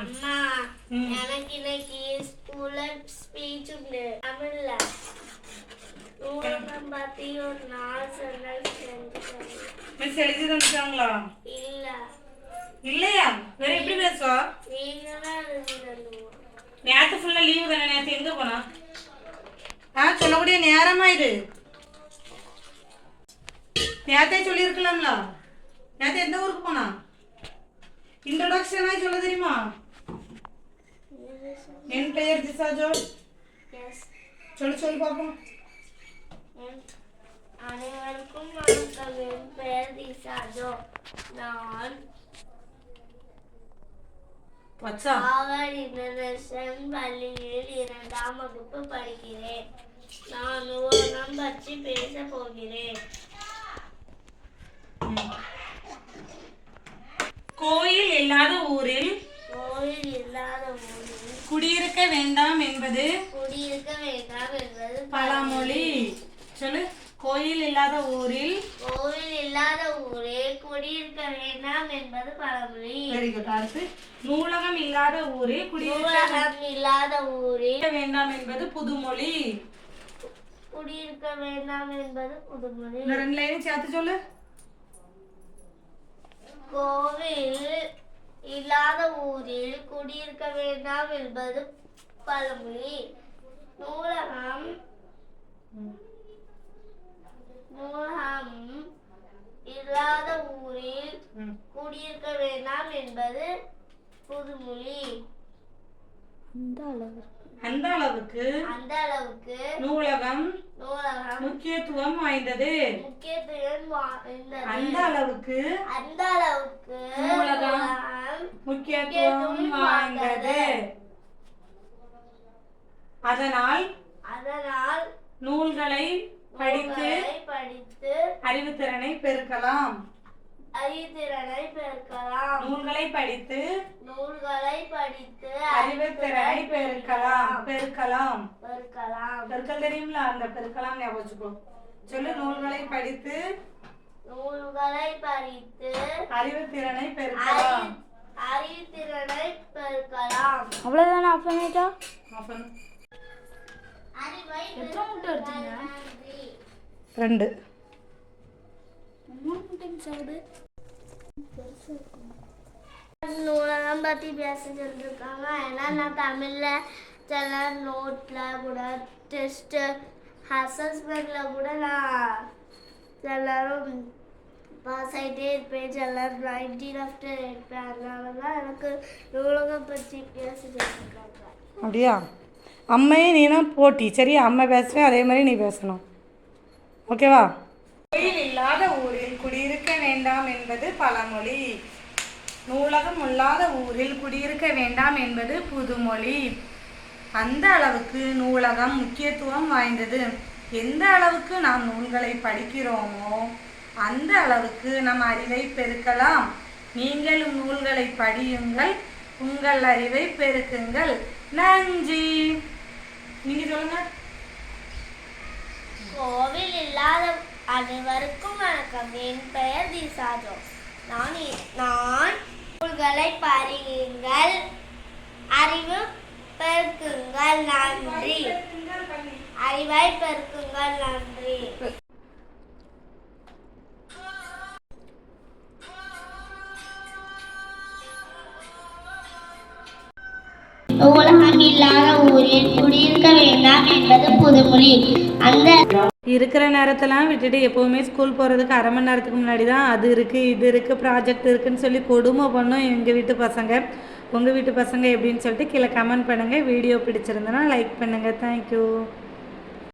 அம்மா. எனக்கு இன்னைக்கு ஸ்கூல்ல ஸ்பீச் உண்டு. தமிழ்ல. ஊடகம் பத்தி ஒரு நாலு மிஸ் எழுதி தந்துட்டாங்களா? இல்ல. இல்லையா? வேற எப்படி பேசுவா நீங்க தான் நேற்று ஃபுல்லாக லீவு தானே? நேற்று எங்கே போனா? ஆ சொல்லக்கூடிய நேரமா இது? நேத்தே சொல்லியிருக்கலாம்ல. நேற்று எந்த ஊருக்கு போனா? இன்ட்ரோடக்ஷனாக சொல்ல தெரியுமா? என் பெயர் திசாஜோ எஸ் சொல்லு சொல்லு பார்ப்போம். அனைவருக்கும் வணக்கம். என் பெயர் நான் வச்சா ஆவர் இன்டர்நேஷனல் பள்ளியில் இரண்டாம் வகுப்பு படிக்கிறேன். நான் உலகம் பற்றி பேச போகிறேன். கோயில் இல்லாத ஊரில் கோயில் குடியிருக்க வேண்டாம் என்பது குடியிருக்க வேண்டாம் என்பது பழமொழி. சொல்லு. கோயில் இல்லாத ஊரில் கோவில் இல்லாத ஊரில் குடியிருக்க வேண்டாம் என்பது பழமொழி. வெரி குட் அடுத்து நூலகம் இல்லாத ஊரில் குடியிருக்க நூலகம் இல்லாத ஊரில் வேண்டாம் என்பது புதுமொழி. குடியிருக்க வேண்டாம் என்பது புதுமொழி. இந்த ரெண்டு லைனையும் சேர்த்து சொல்லு. கோவில் இல்லாத ஊரில் குடியிருக்க வேண்டாம் என்பது பழமொழி. நூலகம். நூலகம் இல்லாத ஊரில். குடியிருக்க வேண்டாம் என்பது புதுமொழி. அந்த அளவுக்கு அந்த அளவுக்கு நூலகம் நூலகம் முக்கியத்துவம் வாய்ந்தது. முக்கியத்துவம் அந்த அளவுக்கு அந்த அளவுக்கு நூலகம் முக்கியத்துவம் வாய்ந்தது. அதனால் அதனால் நூல்களை படித்து படித்து அறிவுத்திறனை பெருக்கலாம். அறிதிறனை பெருக்கலாம். நூல்களை படித்து நூல்களை படித்து அறிவுத்திறனை பெருக்கலாம். பெருக்கலாம். பெருக்கலாம். பெருக்கல் தெரியும்ல? அந்த பெருக்கலாம் ஞாபகம் வச்சுக்கோ. சொல்லு நூல்களை படித்து நூல்களை படித்து அறிவுத்திறனை பெருக்கலாம். அறி- அறிதிறனை பெருக்கலாம். அவ்வளோதானே ஆஃப் பண்ணிட்டா அப்ப- அறிவை எத்தனை முட்டை எடுத்தீங்க? ரெண்டு. டைம் சாப்பிடு நூலகம் பற்றி பேச சொல்லியிருக்காங்க ஏன்னா நான் தமிழில் சில நோட்டில் கூட டெஸ்ட்டு அசஸ்மெண்ட்டில் கூட நான் எல்லாரும் பாஸ் ஆகிட்டே இருப்பேன். சில நைன்டீன் ஆஃப்டர் இருப்பேன். அதனால தான் எனக்கு நூலகம் பற்றி பேச சொல்லியிருக்காங்க அப்படியா? அம்மையும் நீனும் போட்டி. சரியா? அம்மா பேசுகிறேன் அதே மாதிரி நீ பேசணும். ஓகேவா? குடியிருக்க வேண்டாம் என்பது பழமொழி. நூலகம் இல்லாத ஊரில் குடியிருக்க வேண்டாம் என்பது புதுமொழி. அந்த அளவுக்கு நூலகம் முக்கியத்துவம் வாய்ந்தது. எந்த அளவுக்கு நாம் நூல்களை படிக்கிறோமோ அந்த அளவுக்கு நம் அறிவை பெருக்கலாம். நீங்களும் நூல்களை படியுங்கள் உங்கள் அறிவை பெருக்குங்கள். நன்றி. நீங்க சொல்லுங்க. கோவில் இல்லாத அனைவருக்கும் வணக்கம். என் பெயர் திசாஜோ நான் நான் நூல்களை பறியுங்கள் அறிவு பெருக்குங்கள். நன்றி. அறிவை பெருக்குங்கள். நன்றி. உலகம் இல்லாத ஊரில் குடியிருக்க வேண்டாம் என்பது புதுமொழி. அந்த இருக்கிற நேரத்தெல்லாம் விட்டுட்டு எப்போவுமே ஸ்கூல் போகிறதுக்கு அரை மணி நேரத்துக்கு முன்னாடி தான் அது இருக்குது இது இருக்குது ப்ராஜெக்ட் இருக்குதுன்னு சொல்லி கொடுமை பண்ணும் எங்கள் வீட்டு பசங்க. உங்கள் வீட்டு பசங்க எப்படின்னு சொல்லிட்டு கீழே கமெண்ட் பண்ணுங்கள் வீடியோ பிடிச்சிருந்தனா லைக் பண்ணுங்கள் தேங்க்யூ